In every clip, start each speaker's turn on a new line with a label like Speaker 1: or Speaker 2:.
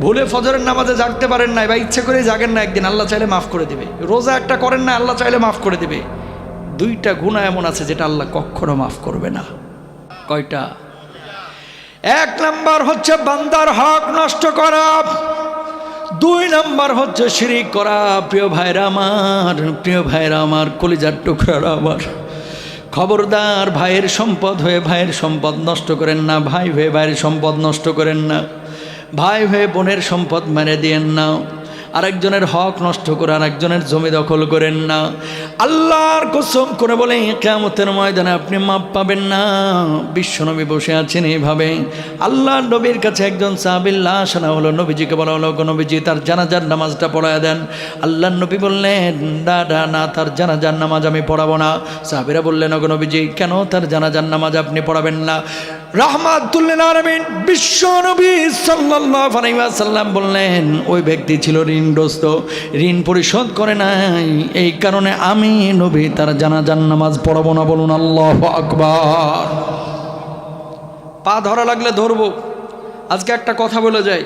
Speaker 1: ভুলে ফজরের নামাজে জাগতে পারেন নাই বা ইচ্ছে করে জাগেন না একদিন, আল্লাহ চাইলে মাফ করে দিবে। রোজা একটা করেন না, আল্লাহ চাইলে মাফ করে দিবে। দুইটা গুণা এমন আছে যেটা আল্লাহ কখনো মাফ করবে না। কয়টা? এক নাম্বার হচ্ছে বান্দার হক নষ্ট করা। দুই নাম্বার হচ্ছে শিরিক করা। প্রিয় ভাইরা আমার, প্রিয় ভাইরা আমার, কলিজার টুকরা আমার। খবরদার, ভাইয়ের সম্পদ হয়ে ভাইয়ের সম্পদ নষ্ট করেন না, ভাই হয়ে ভাইয়ের সম্পদ নষ্ট করেন না। ভাই হয়ে বোনের সম্পদ মেরে দিয়েন না। আরেকজনের হক নষ্ট করে আরেকজনের জমি দখল করেন না। আল্লাহর কসম করে বলে কেমতের ময়দানে আপনি মাপ পাবেন না। বিশ্বনবী বসে আছেন এইভাবে। আল্লাহ নবীর কাছে একজন সাহাবিল্লা আসানা হলো নবীজিকে বলা হলো "গো নবীজি, তার জানাজার নামাজটা পড়ায় দেন। আল্লাহ নবী বললেন দাদা না তার জানাজার নামাজ আমি পড়াবো না। সাহাবিরা বললেন অগ নবীজি, কেন তার জানাজার নামাজ আপনি পড়াবেন না? রাহমাতুল্লিল আলামিন বিশ্ব নবী ওয়াসাল্লাম বললেন, ওই ব্যক্তি ছিল ঋণগ্রস্ত, ঋণ পরিশোধ করে নাই। এই কারণে আমি নবী, তার জানাজার নামাজ পড়াবো না বলুন আল্লাহু আকবার। পা ধরা লাগলে ধরবো। আজকে একটা কথা বলে যাই।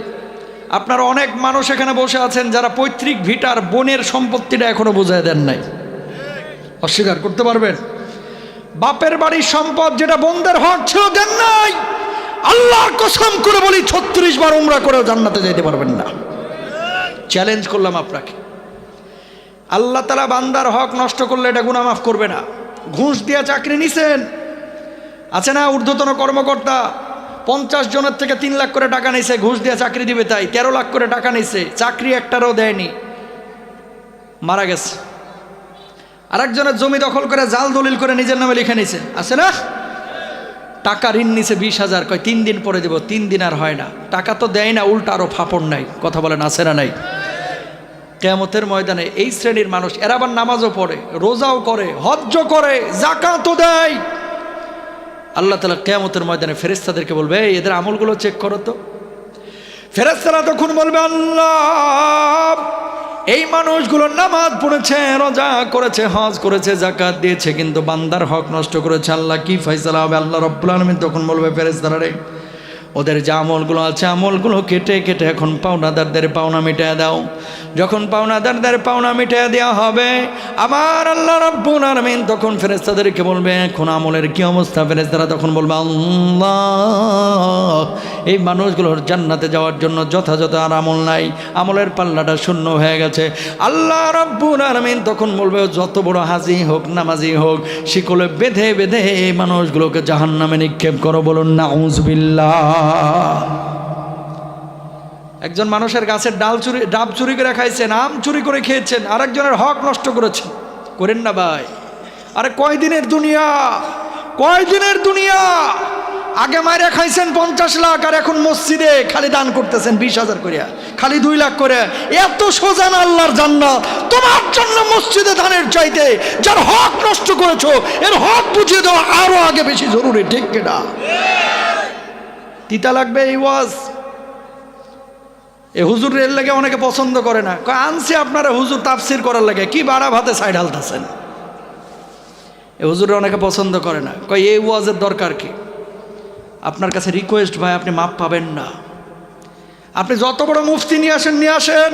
Speaker 1: আপনারা অনেক মানুষ এখানে বসে আছেন যারা পৈতৃক ভিটার বোনের সম্পত্তিটা এখনও বোঝায় দেন নাই। অস্বীকার করতে পারবেন? বাপের বাড়ির সম্পদ যেটা বোনদের হক ছিল দেন নাই। আল্লাহর কসম করে বলি, ছত্রিশ বার উমরা করেও জান্নাতে যেতে পারবেন না। চ্যালেঞ্জ করলাম আপনাকে। আল্লাহ তালা বান্দার হক নষ্ট করলে এটা গুণা মাফ করবে না। ঘুষ দিয়ে চাকরি নিছেন। আছে না ঊর্ধ্বতন কর্মকর্তা? পঞ্চাশ জনের থেকে তিন লাখ করে টাকা নিছে, ঘুষ দিয়ে চাকরি দিবে তাই। তেরো লাখ করে টাকা নিছে, চাকরি একটারও দেয়নি। মারা গেছে। আরেকজনের জমি দখল করে জাল দলিল করে নিজের নামে লিখে নিছে। আছে না? টাকা ঋণ নিছে বিশ হাজার। কয়, তিন দিন পরে দেবো, তিন দিন আর হয় না। টাকা তো দেয় না, উল্টা আরও ফাপড় নাই। কথা বলেন, আছে না নাই? কেমতের ময়দানে এই শ্রেণির মানুষ এরা আবার নামাজও পড়ে, রোজাও করে হজ্জ করে জাকাতও দেয়। আল্লাহ তালা কেয়ামতের ময়দানে ফেরেস্তাদেরকে বলবে এদের আমলগুলো চেক করো তো। ফেরেস্তারা তখন বলবে, আল্লাহ এই মানুষগুলো নামাজ পড়েছে, রোজা করেছে, হজ করেছে জাকাত দিয়েছে, কিন্তু বান্দার হক নষ্ট করেছে। আল্লাহ কি ফয়সালা হবে? আল্লাহ রব্বুল আলমিন তখন বলবে ফেরেস রে ওদের যে আমলগুলো আছে, আমলগুলো কেটে কেটে এখন পাওনাদারদের পাওনা মিটিয়ে দাও। যখন পাওনাদারদের পাওনা মিটিয়ে দেওয়া হবে, আমার আল্লাহ রব্বুল আলমিন তখন ফেরেস্তাদেরকে বলবে, এখন আমলের কি অবস্থা? ফেরেস্তারা তখন বলবে, আল্লাহ, এই মানুষগুলোর জান্নাতে যাওয়ার জন্য যথাযথ আর আমল নাই। আমলের পাল্লাটা শূন্য হয়ে গেছে। আল্লাহ রব্বুল আলমিন তখন বলবে, যত বড় হাজি হোক, নামাজি হোক, শিকলে বেঁধে বেঁধে এই মানুষগুলোকে জাহান্নামে নিক্ষেপ করো বলুন না একজন মানুষের গাছের ডাল চুরি, ডাব চুরি করে খাইছেন, আম চুরি করে খেয়েছেন, আরেকজনের হক নষ্ট করেছেন। করেন না ভাই। আরে কয়দিনের দুনিয়া? কয়দিনের দুনিয়া? আগে মায়েরা খাইছেন পঞ্চাশ লাখ, আর এখন মসজিদে খালি দান করতেছেন বিশ হাজার করিয়া খালি দুই লাখ করে। এত সোজান আল্লাহর জান্নাত। তোমার জন্য মসজিদে দানের চাইতে যার হক নষ্ট করেছ, এর হক বুঝিয়ে দেওয়া আরও আগে বেশি জরুরি, ঠিক কিনা? তিতা লাগবে এই ওয়াজ। এ হুজুর এর লাগে অনেকে পছন্দ করে না। আনছি আপনারা হুজুর তাফসির করার লাগে। কি বাড়া ভাতে সাইড হালতেছেন এ হুজুরে অনেকে পছন্দ করে না। কয়, এই ওয়াজের দরকার কি? আপনার কাছে রিকোয়েস্ট ভাই, আপনি মাপ পাবেন না। আপনি যত বড় মুফতি নিয়ে আসেন নিয়ে আসেন।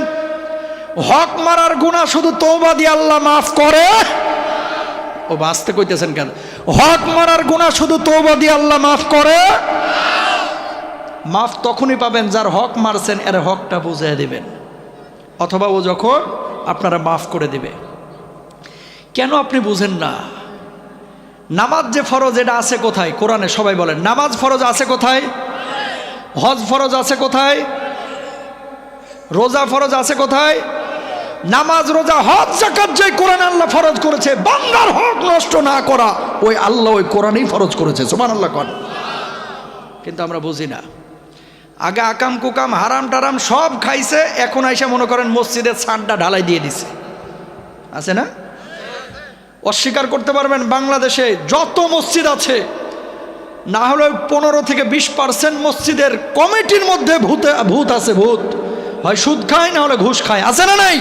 Speaker 1: হক মারার গুণা শুধু তৌবা আল্লাহ মাফ করে। ও বাঁচতে কইতেছেন কেন? হক মারার গুণা শুধু তৌবা আল্লাহ মাফ করে। মাফ তখনই পাবেন যার হক মারছেন, এর হকটা বুঝিয়ে দিবেন। অথবা ও যখন আপনারা মাফ করে দিবে। কেন আপনি বুঝেন না? নামাজ যে ফরজ, এটা আছে কোথায়? কোরআনে সবাই বলেন, নামাজ ফরজ আছে কোথায়? হজ ফরজ আছে কোথায়? রোজা ফরজ আছে কোথায়? নামাজ, রোজা, হজ জাকাত যে কোরআন আল্লাহ ফরজ করেছে বাংলার হক নষ্ট না করা, ওই আল্লাহ ওই কোরআনই ফরজ করেছে সোমান আল্লাহ কর কিন্তু আমরা বুঝি না। আগে আকাম কুকাম, হারাম টারাম সব খাইছে, এখন আইসা মনে করেন মসজিদের ছাদটা ঢালাই দিয়ে দিছে। আছে না? অস্বীকার করতে পারবেন, বাংলাদেশে যত মসজিদ আছে, না হলে পনেরো থেকে বিশ পার্সেন্ট মসজিদের কমিটির মধ্যে ভূতে, ভূত আছে, ভূত। হয় সুদ খায়, না হলে ঘুষ খায়। আছে না নাই?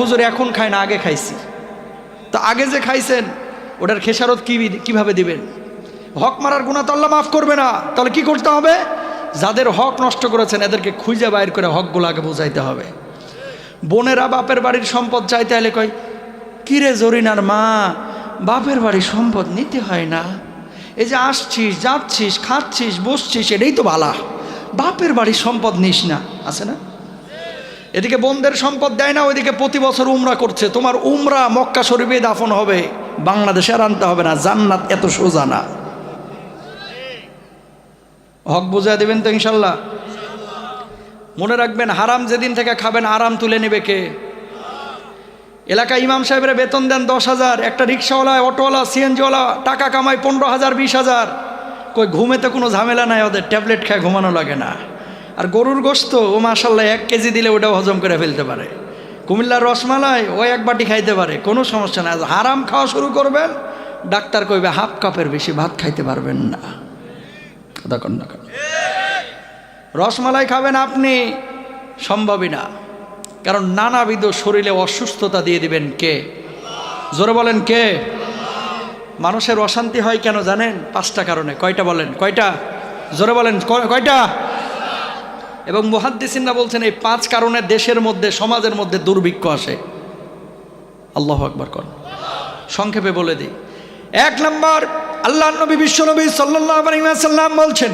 Speaker 1: হুজুর, এখন খায় না, আগে খাইছি। তো আগে যে খাইছেন, ওটার খেসারত কী, কীভাবে দিবেন? হক মারার গুণা তো আল্লাহ মাফ করবে না। তাহলে কি করতে হবে? যাদের হক নষ্ট করেছেন, এদেরকে খুঁজে বাইর করে হকগুলো আগে বোঝাইতে হবে। বোনেরা বাপের বাড়ির সম্পদ চাইতে হলে কয়, কিরে জরিনার মা, বাপের বাড়ির সম্পদ নিতে হয় না। এই যে আসছিস, যাচ্ছিস, খাচ্ছিস, বসছিস, এটাই তো বালা। বাপের বাড়ির সম্পদ নিস না। আছে না? এদিকে বোনদের সম্পদ দেয় না, ওইদিকে প্রতি বছর উমরা করছে। তোমার উমরা মক্কা শরীফে দাফন হবে, বাংলাদেশে আর আনতে হবে না, জান্নাত এত সোজা না। হক বুঝাই দেবেন তো ইনশাল্লাহ? মনে রাখবেন, হারাম যেদিন থেকে খাবেন আরাম তুলে নেবে কে? এলাকা ইমাম সাহেবের বেতন দেন দশ হাজার, একটা রিক্সাওয়ালা অটোওয়ালা, সিএনজিওয়ালা, টাকা কামায় পনেরো হাজার, বিশ হাজার। কই, ঘুমেতে কোনো ঝামেলা নাই ওদের, ট্যাবলেট খায় ঘুমানো লাগে না। আর গরুর গোস্ত ও মাসাল্লাহ এক কেজি দিলে ওটাও হজম করে ফেলতে পারে। কুমিল্লার রসমালাই, ও এক বাটি খাইতে পারে, কোনো সমস্যা নাই। হারাম খাওয়া শুরু করবেন, ডাক্তার কইবে, হাফ কাপের বেশি ভাত খাইতে পারবেন না। রসমালাই খাবেন আপনি, সম্ভবই না। কারণ নানাবিধ শরীরে অসুস্থতা দিয়ে দিবেন কে? জোরে বলেন কে? মানুষের অশান্তি হয় কেন জানেন? পাঁচটা কারণে। কয়টা বলেন? কয়টা? জোরে বলেন কয়টা? এবং মুহাদ্দিসিনরা বলছেন এই পাঁচ কারণে দেশের মধ্যে, সমাজের মধ্যে দুর্ভিক্ষ আসে। আল্লাহ আকবর কর। সংক্ষেপে বলে দিই। এক নম্বর আল্লাহ নবী বিশ্বনবী আলাইহি ওয়াসাল্লাম বলছেন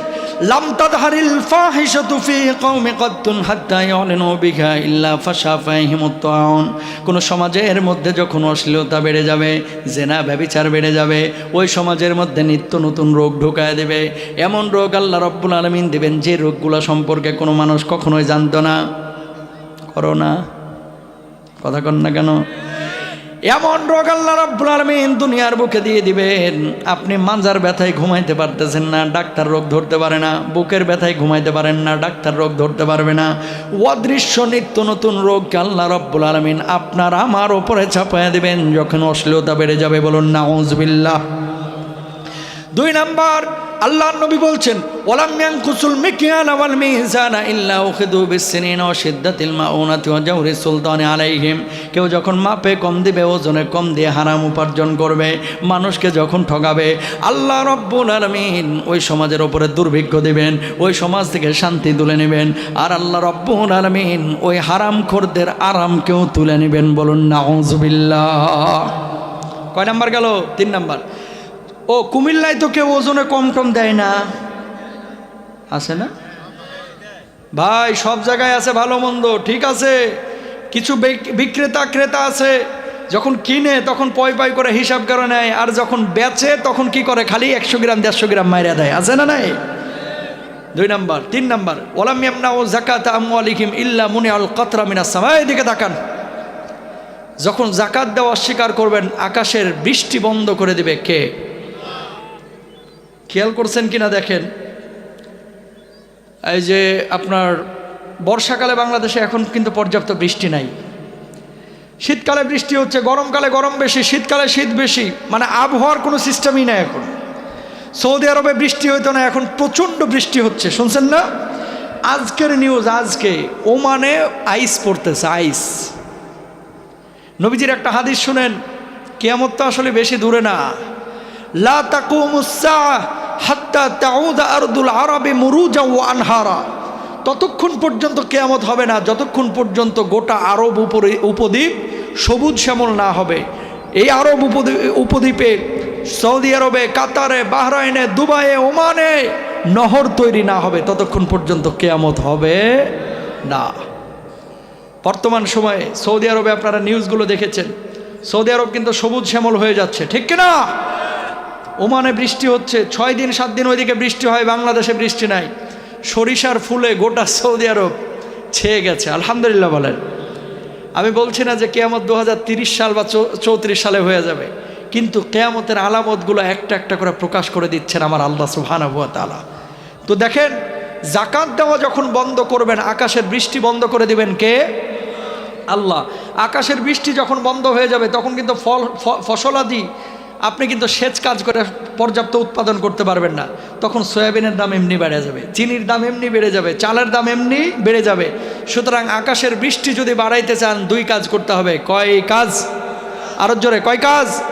Speaker 1: কোন সমাজের মধ্যে যখন অশ্লীলতা বেড়ে যাবে, জেনা ব্যভিচার বেড়ে যাবে, ওই সমাজের মধ্যে নিত্য নতুন রোগ ঢুকায় দেবে। এমন রোগ আল্লাহ রব্বুল আলামিন দেবেন, যে রোগগুলো সম্পর্কে কোনো মানুষ কখনোই জানতো না। করোনা কথা কন না কেন? এমন রোগ আল্লাহ রাব্বুল আলামিন দুনিয়ার বুকে দিয়ে দিবেন। আপনি মাজার ব্যথায় ঘুমাইতে পারতেছেন না, ডাক্তার রোগ ধরতে পারে না, বুকের ব্যথায় ঘুমাইতে পারেন না, ডাক্তার রোগ ধরতে পারবে না। অদৃশ্য নিত্য নতুন রোগ আল্লাহ রাব্বুল আলামিন আপনার আমার ওপরে চাপায়া দিবেন, যখন অশ্লীলতা বেড়ে যাবে বলুন না দুই নাম্বার আল্লাহ নবী বলছেন ওলাম ইয়ানকুসুল মিকিয়ান ওয়াল মিজানা ইল্লা উখিদু বিসসিনিন ওয়া শিদ্দাতিল মাউনাতি ওয়া জাওরি সুলতানি আলাইহিম। কেউ যখন মাপে কম দিবে, ওজনে কম দিয়ে হারাম উপার্জন করবে, মানুষকে যখন ঠগাবে, আল্লাহ রব্বুল আলামিন ওই সমাজের ওপরে দুর্ভিক্ষ দিবেন, ওই সমাজ থেকে শান্তি তুলে নেবেন, আর আল্লাহ রব্বুল আলামিন ওই হারামখোরদের আরামকেও তুলে নেবেন বলুন নাউজুবিল্লাহ কয় নাম্বার গেল? তিন নাম্বার। ও, কুমিল্লায় তো কেউ ওজনে কম টম দেয় না। আছে না? ভাই, সব জায়গায় আছে ভালো মন্দ, ঠিক আছে। কিছু বিক্রেতা, ক্রেতা আছে, যখন কিনে তখন পয় পয় করে হিসাব করে নেয়, আর যখন বেচে তখন কি করে? খালি একশো গ্রাম, দেড়শো গ্রাম মাইরা দেয়, আছে না নাই? দুই নাম্বার, তিন নাম্বার ওলাম ইয়ামনা ও জাকাত আমু আলিহিম ইল্লা মুনি আল কতরা মিনা সামাই দিকে তাকান। যখন জাকাত দেওয়া অস্বীকার করবেন, আকাশের বৃষ্টি বন্ধ করে দিবে কে? খেয়াল করছেন কিনা দেখেন? এই যে আপনার বর্ষাকালে বাংলাদেশে এখন কিন্তু পর্যাপ্ত বৃষ্টি নাই। শীতকালে বৃষ্টি হচ্ছে, গরমকালে গরম বেশি, শীতকালে শীত বেশি মানে আবহাওয়ার কোনো সিস্টেমই নাই এখন। সৌদি আরবে বৃষ্টি হইতো না, এখন প্রচণ্ড বৃষ্টি হচ্ছে, শুনছেন না? আজকের নিউজ আজকে ওমানে আইস পড়তেছে আইস নবীজির একটা হাদিস শুনেন, কেয়ামত তো আসলে বেশি দূরে না। লা তাকুমুসা হাত্তা তাউদা আরদুল আরবে মুরুজা ও আনহারা। ততক্ষণ পর্যন্ত কেয়ামত হবে না, যতক্ষণ পর্যন্ত গোটা আরব উপরে, উপদ্বীপ সবুজ শ্যামল না হবে। এই আরব উপদ্বীপ সৌদি আরবে, কাতারে, বাহরাইনে, দুবাইয়ে, ওমানে নহর তৈরি না হবে, ততক্ষণ পর্যন্ত কেয়ামত হবে না। বর্তমান সময়ে সৌদি আরবে আপনারা নিউজগুলো দেখেছেন। সৌদি আরব কিন্তু সবুজ শ্যামল হয়ে যাচ্ছে, ঠিক কিনা? ওমানে বৃষ্টি হচ্ছে, ছয় দিন, সাত দিন ওইদিকে বৃষ্টি হয়, বাংলাদেশে বৃষ্টি নাই। সরিষার ফুলে গোটা সৌদি আরব ছেয়ে গেছে, আলহামদুলিল্লাহ বলেন। আমি বলছি না যে কেয়ামত দু সাল বা চৌত্রিশ সালে হয়ে যাবে, কিন্তু কেয়ামতের আলামতগুলো একটা একটা করে প্রকাশ করে দিচ্ছেন আমার আল্লাহ সুহানা হুয়া তালা তো দেখেন জাকাত দেওয়া যখন বন্ধ করবেন, আকাশের বৃষ্টি বন্ধ করে দিবেন কে? আল্লাহ। আকাশের বৃষ্টি যখন বন্ধ হয়ে যাবে, তখন কিন্তু ফল ফসলাদি আপনি কিন্তু সেচ কাজ করে পর্যাপ্ত উৎপাদন করতে পারবেন না। তখন সয়াবিনের দাম এমনি বেড়ে যাবে, চিনির দাম এমনি বেড়ে যাবে, চালের দাম এমনি বেড়ে যাবে। সুতরাং আকাশের বৃষ্টি যদি বাড়াইতে চান, দুই কাজ করতে হবে। কয় কাজ? আরও জোরে, কয় কাজ?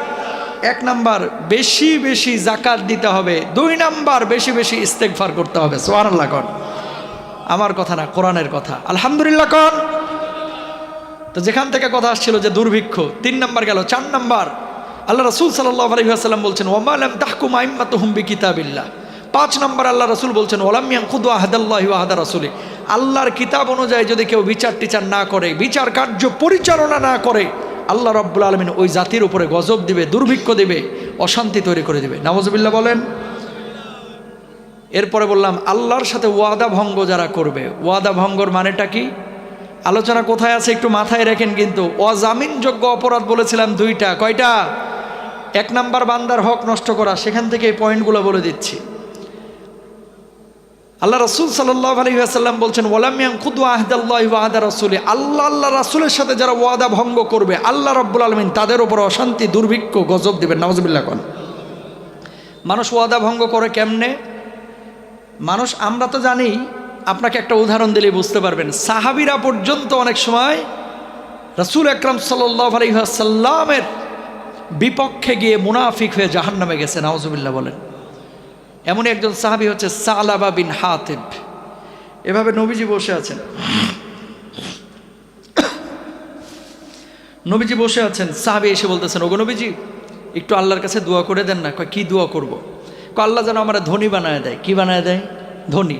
Speaker 1: এক নাম্বার, বেশি বেশি জাকাত দিতে হবে। দুই নাম্বার, বেশি বেশি ইস্তেকফার করতে হবে। সোয়ার আল্লাহ কন। আমার কথা না, কোরআনের কথা। আলহামদুলিল্লাহ কন। তো যেখান থেকে কথা আসছিল যে দুর্ভিক্ষ, তিন নাম্বার গেল। চার নাম্বার আল্লাহ রসুল সাল্লাহ আলহিহাসাল্লাম বলছেন ওমালাম তাহকুম আইম্মাত হুম্বি কিতাবিল্লাহ পাঁচ নম্বর আল্লাহ রসুল বলছেন ওলামিয়াং খুদু আহাদাল্লাহ আহাদা রসুলি। আল্লাহর কিতাব অনুযায়ী যদি কেউ বিচার টিচার না করে, বিচার কার্য পরিচালনা না করে, আল্লাহ রব্বুল আলমিন ওই জাতির উপরে গজব দিবে, দুর্ভিক্ষ দিবে, অশান্তি তৈরি করে দিবে। নওয়াজবিল্লা বলেন। এরপরে বললাম, আল্লাহর সাথে ওয়াদা ভঙ্গ যারা করবে, ওয়াদা ভঙ্গর মানেটা কি? আলোচনা কোথায় আছে একটু মাথায় রাখেন কিন্তু, অজামিনযোগ্য অপরাধ বলেছিলাম দুইটা, কয়টা? এক নাম্বার বান্দার হক নষ্ট করা, সেখান থেকে এই পয়েন্টগুলো বলে দিচ্ছি। আল্লাহ রসুল সাল্লাহ আলহিহাসাল্লাম বলছেন ওলামিয়াম খুদু আহদাল্লাহ আহদা রসুলি। আল্লাহ আল্লাহ রাসুলের সাথে যারা ওয়াদা ভঙ্গ করবে, আল্লাহ রব্বুল আলমিন তাদের ওপর অশান্তি, দুর্ভিক্ষ, গজব দিবেন। নওয়াজবিল্লা কন। মানুষ ওয়াদা ভঙ্গ করে কেমনে? মানুষ, আমরা তো জানি, আপনাকে একটা উদাহরণ দিলে বুঝতে পারবেন। সাহাবিরা পর্যন্ত অনেক সময় রসুল আকরাম সাল্লাহ আলহিহাসাল্লামের বিপক্ষে গিয়ে মুনাফিক হয়ে জাহান নামে গেছে নওয়াজবিল্লা বলেন। এমন একজন সাহাবি হচ্ছে সালাবা বিন হাতেব। এভাবে নবীজি বসে আছেন। নবীজি বসে আছেন, সাহাবি এসে বলতেছেন, ওগো নবীজি, একটু আল্লাহর কাছে দোয়া করে দেন না। কী দোয়া করব? কয়, আল্লাহ যেন আমার ধনী বানায় দেয়। কি বানায় দেয়? ধনী।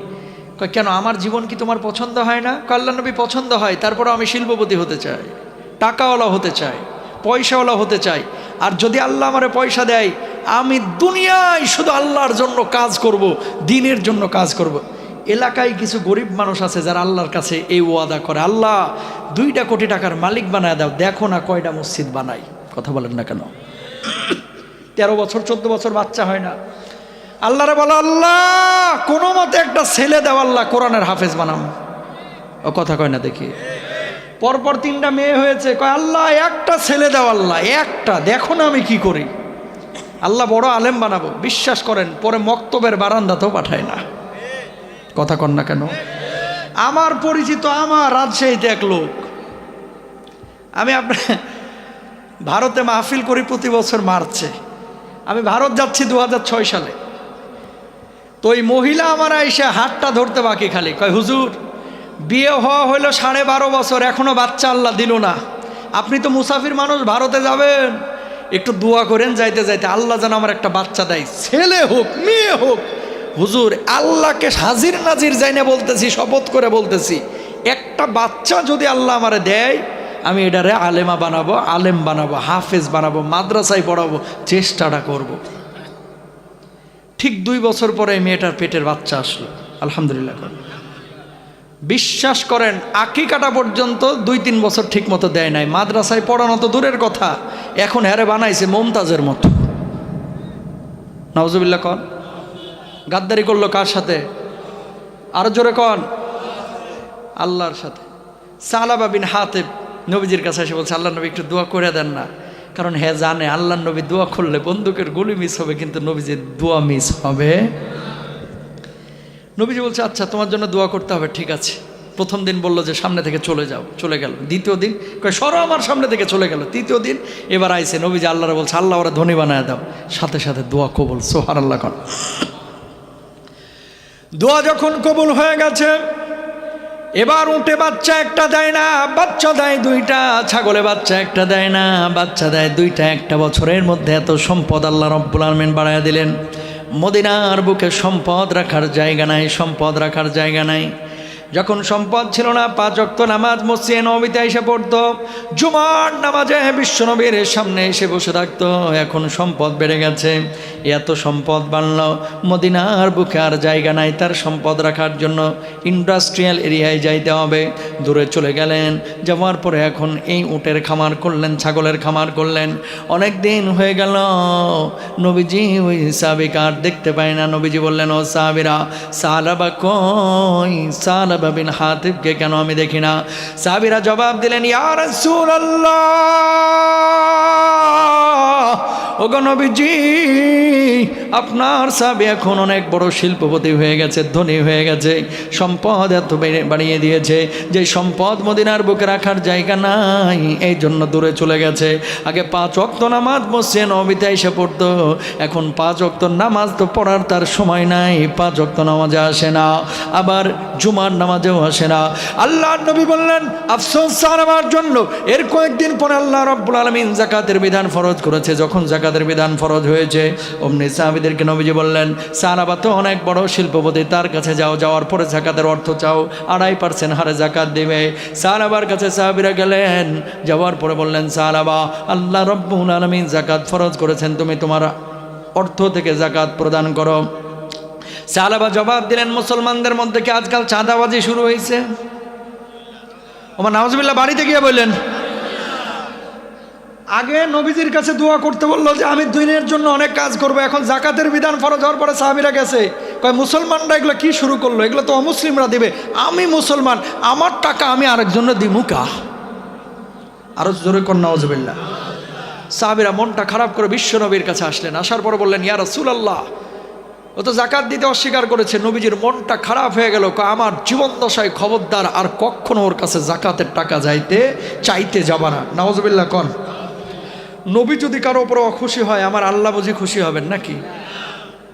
Speaker 1: কয়, কেন, আমার জীবন কি তোমার পছন্দ হয় না? কয় আল্লাহ নবী পছন্দ হয় তারপরে আমি শিল্পপতি হতে চাই, টাকাওয়ালা হতে চাই, পয়সাওয়ালা হতে চাই। আর যদি আল্লাহ আমারে পয়সা দেয়, আমি দুনিয়ায় শুধু আল্লাহর জন্য কাজ করব, দিনের জন্য কাজ করব। এলাকায় কিছু গরিব মানুষ আছে যারা আল্লাহর কাছে এই ওয়াদা করে, আল্লাহ, দুইটা কোটি টাকার মালিক বানায় দাও, দেখো না কয়টা মসজিদ বানাই কথা বলেন না কেন? তেরো বছর, চোদ্দ বছর বাচ্চা হয় না। আল্লাহরে বলো, আল্লাহ, কোনো মতে একটা ছেলে দেও আল্লাহ কোরআনের হাফেজ বানাম ও কথা কয় না দেখি। পরপর তিনটা মেয়ে হয়েছে। কয়, আল্লাহ, একটা ছেলে দাও আল্লাহ, একটা, দেখো না আমি কি করি। আল্লাহ বড় আলেম বানাবো, বিশ্বাস করেন, পরে মক্তবের বারান্দাতেও পাঠায় না। কথা কন না কেন? আমার পরিচিত আমার রাজশাহীতে এক লোক। আমি আপনার ভারতে মাহফিল করি প্রতি বছর মার্চে। আমি ভারত যাচ্ছি দু হাজার ছয় সালে। তো ওই মহিলা আমার এসে হাতটা ধরতে বাকি খালি। কয়, হুজুর বিয়ে হওয়া হইল সাড়ে বারো বছর, এখনও বাচ্চা আল্লাহ দিল না। আপনি তো মুসাফির মানুষ, ভারতে যাবেন। একটু দোয়া করেন যাইতে যাইতে, আল্লাহ যেন আমার একটা বাচ্চা দেয়। ছেলে হোক, মেয়ে হোক। হুজুর, আল্লাহকে হাজির নাজির যাই না বলতেছি, শপথ করে বলতেছি, একটা বাচ্চা যদি আল্লাহ আমারে দেয়, আমি এটারে আলেমা বানাবো, আলেম বানাবো, হাফেজ বানাবো, মাদ্রাসায় পড়াবো, চেষ্টাটা করব। ঠিক দুই বছর পরে মেয়েটার পেটের বাচ্চা আসলো। আলহামদুলিল্লাহ। বিশ্বাস করেন আকি কাটা পর্যন্ত দুই তিন বছর ঠিক মতো দেয় নাই। মাদ্রাসায় পড়ানো তো দূরের কথা। এখন হ্যারে বানাইছে মমতাজের মতো। নওয়াজুবিল্লা কন। গাদ্দারি করল কার সাথে? আরও জোরে কন। আল্লাহর সাথে। সালাবা বিন হাতে নবীজির কাছে এসে বলছে আল্লাহ নবী একটু দোয়া করে দেন না। কারণ হ্যাঁ জানে আল্লাহ নবী দোয়া করলে বন্দুকের গুলি মিস হবে, কিন্তু নবীজির দোয়া মিস হবে। নবীজি বলছে আচ্ছা তোমার জন্য দোয়া করতে হবে, ঠিক আছে। প্রথম দিন বলল যে, সামনে থেকে চলে যাও, চলে গেল। দ্বিতীয় দিন কয়, সরো আমার সামনে থেকে চলে গেল। তৃতীয় দিন এবার আইসে নবীজি আল্লাহরা বলছে, আল্লাহ, ওরা ধনী বানায় দাও। সাথে সাথে দোয়া কবল সোহার আল্লাহ কন। দোয়া যখন কবুল হয়ে গেছে, এবার উঠে বাচ্চা একটা দেয় না, বাচ্চা দেয় দুইটা, ছাগলে বাচ্চা একটা দেয় না, বাচ্চা দেয় দুইটা, একটা বছরের মধ্যে এত সম্পদ আল্লাহ রব্বুল আলমিন বাড়ায় দিলেন। মদিনার বুকে সম্পদ রাখার জায়গা নাই সম্পদ রাখার জায়গা নাই। যখন সম্পদ ছিল না, পাঁচ অক্ত নামাজ মসজিদে নবীতে এসে পড়তো, জুমার নামাজে বিশ্বনবীর সামনে এসে বসে থাকতো, এখন সম্পদ বেড়ে গেছে। এত সম্পদ বাড়ল, মদিনার বুকে আর জায়গা নাই, তার সম্পদ রাখার জন্য ইন্ডাস্ট্রিয়াল এরিয়ায় যাইতে হবে। দূরে চলে গেলেন, যাওয়ার পরে এখন এই উটের খামার করলেন, ছাগলের খামার করলেন। অনেক দিন হয়ে গেল, নবীজি ওই সাহাবিকে আর দেখতে পায় না। নবীজি বললেন, ও সাহাবিরা সালাবা কই? সালাবা বিন হাতিবকে কেন আমি দেখি না? সাহাবিরা জবাব দিলেন, ইয়া রাসূলুল্লাহ আপনার সাহাবি এখন অনেক বড় শিল্পপতি হয়ে গেছে, ধনী হয়ে গেছে, সম্পদ এত বাড়িয়ে দিয়েছে, যে সম্পদ মদিনার বুকে রাখার জায়গা নাই, এই জন্য দূরে চলে গেছে। আগে পাঁচ অক্ত নামাজ বসছে নবীতে এসে পড়তো, এখন পাঁচ অক্ত নামাজ তো পড়ার তার সময় নাই, পাঁচ অক্ত নামাজে আসে না। আবার জুমার নামাজেও আসে না। আল্লাহ নবী বললেন, আফসোস স্যার আমার জন্য। এর কয়েকদিন পরে আল্লাহ রব্বুল আলমিন জাকাতের বিধান ফরজ করেছে। যখন জাকাতের বিধান ফরজ হয়েছে, অমনি সাহাবিদেরকে নবীজি বললেন সাহাবা তো অনেক বড় শিল্পপতি, তার কাছে যাও। যাওয়ার পরে জাকাতের অর্থ চাও। আড়াই পার্সেন্ট হারে জাকাত দেবে। সাহাবার কাছে সাহাবিরা গেলেন। যাওয়ার পরে বললেন সাহাবা আল্লাহ রব্বুল আলমিন জাকাত ফরজ করেছেন। তুমি তোমার অর্থ থেকে জাকাত প্রদান করো। সাহাবা জবাব দিলেন, মুসলমানদের মধ্যে কি আজকাল চাঁদাবাজি শুরু হয়েছে? ওমা নওয়াজবিল্লাহ বাড়িতে গিয়ে বললেন, আগে নবীজির কাছে দোয়া করতে বলল যে, আমি দিনের জন্য অনেক কাজ করব, এখন জাকাতের বিধান ফরজ হওয়ার পরে সাহাবিরা গেছে। কয়, মুসলমানরা এগুলো কি শুরু করল? এগুলো তো অমুসলিমরা দিবে। আমি মুসলমান, আমার টাকা আমি আরেকজনের দিমুকা আরও জোরে কন্যা নওয়াজবিল্লাহ সাহাবিরা মনটা খারাপ করে বিশ্ব নবীর কাছে আসলেন। আসার পর বললেন, ইয়া রাসূলুল্লাহ ও তো জাকাত দিতে অস্বীকার করেছে, নবীজির মনটা খারাপ হয়ে গেল আমার জীবন দশায় খবরদার আর কখনো ওর কাছে জাকাতের টাকা যাইতে, চাইতে যাবা না। নওয়াজবিল্লাহ কন। নবী যদি কারও ওপরে অখুশি হয়, আমার আল্লাহ বুঝি খুশি হবেন নাকি?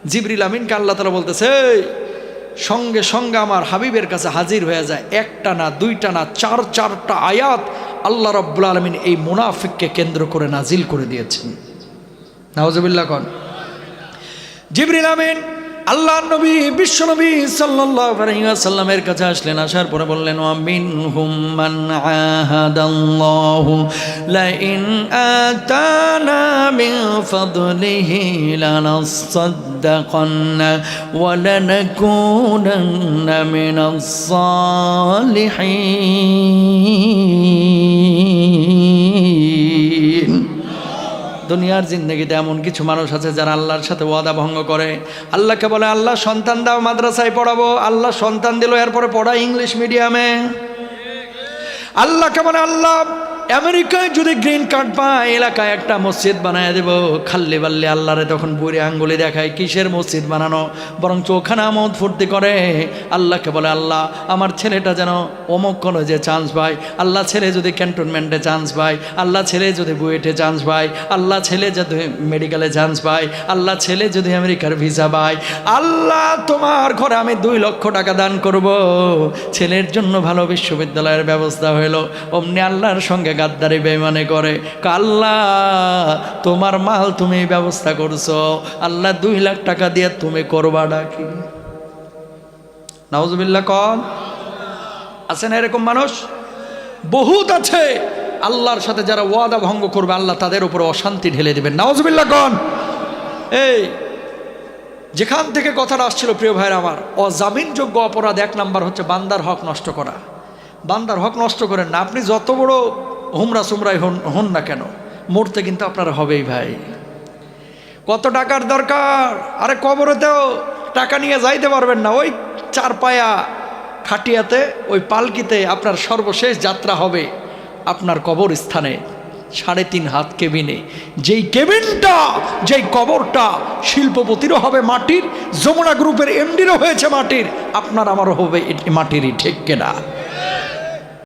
Speaker 1: জিবরিল আমিনকে আল্লাহ তালা বলতেছে সঙ্গে সঙ্গে আমার হাবিবের কাছে হাজির হয়ে যায়, একটা না, দুইটা না, চার, চারটা আয়াত আল্লাহ রব্বুল আলমিন এই মুনাফিককে কেন্দ্র করে নাজিল করে দিয়েছেন। নওয়াজবিল্লাহ কন। জিবরিল আমিন আল্লাহ নবী, বিশ্ব নবী ওয়াসাল্লামের কাছে আসলেন, আসার পরে বললেন ওয়ামিন হুম মান আহাদাল্লাহু লা ইন আতানা মিন ফাদলিহি লানাসাদ্দাকান্না দুনিয়ার জিন্দগিতে এমন কিছু মানুষ আছে যারা আল্লাহর সাথে ওয়াদা ভঙ্গ করে। আল্লাহকে বলে, আল্লাহ, সন্তান দাও, মাদ্রাসায় পড়াবো। আল্লাহ সন্তান দিল, এরপরে পড়া ইংলিশ মিডিয়ামে। আল্লাহকে বলে, আল্লাহ আমেরিকায় যদি গ্রিন কার্ড পায়, এলাকায় একটা মসজিদ বানায় দেব। খাল্লি বাল্লি আল্লাহরে তখন বুড়ি আঙ্গুলি দেখায়, কিসের মসজিদ বানানো? বরং চোখানা আমদ ফুর্তি করে। আল্লাহকে বলে, আল্লাহ, আমার ছেলেটা যেন অমুক কলেজে চান্স পায়। আল্লাহ ছেলে যদি ক্যান্টনমেন্টে চান্স পায়। আল্লাহ ছেলে যদি বুয়েটে চান্স পায়। আল্লাহ ছেলে যদি মেডিকেলে চান্স পায়। আল্লাহ ছেলে যদি আমেরিকার ভিসা পায়। আল্লাহ, তোমার ঘরে আমি দুই লক্ষ টাকা দান করব। ছেলের জন্য ভালো বিশ্ববিদ্যালয়ের ব্যবস্থা হইল। অমনি আল্লাহর সঙ্গে গাদ্দারি বেমানে করে। কা আল্লাহ, তোমার মাল তুমি ব্যবস্থা করছ। আল্লাহ দুই লাখ টাকা দিয়ে তুমি করবা ডাকি নাউজুবিল্লাহ কন। আছে না এরকম মানুষ? বহুত আছে। আল্লাহর সাথে যারা ওয়াদা ভঙ্গ করবে, আল্লাহ তাদের উপরে অশান্তি ঢেলে দেবেন। নাওজবিল্লা কন। এই, যেখান থেকে কথাটা আসছিল প্রিয় ভাইয়ের আমার, অজামিনযোগ্য অপরাধ এক নাম্বার হচ্ছে বান্দার হক নষ্ট করা। বান্দার হক নষ্ট করেন না। আপনি যত বড় হুমরা সুমরাই হন হন না কেন? মরতে কিন্তু আপনার হবেই ভাই। কত টাকার দরকার? আরে কবরেতেও টাকা নিয়ে যাইতে পারবেন না। ওই চার পায়া খাটিয়াতে, ওই পালকিতে আপনার সর্বশেষ যাত্রা হবে আপনার কবর স্থানে সাড়ে তিন হাত কেবিনে। যেই কেবিনটা, যেই কবরটা শিল্পপতিরও হবে মাটির, যমুনা গ্রুপের এমডিরও হয়েছে মাটির। আপনার আমারও হবে মাটিরই ঠিক কেনা?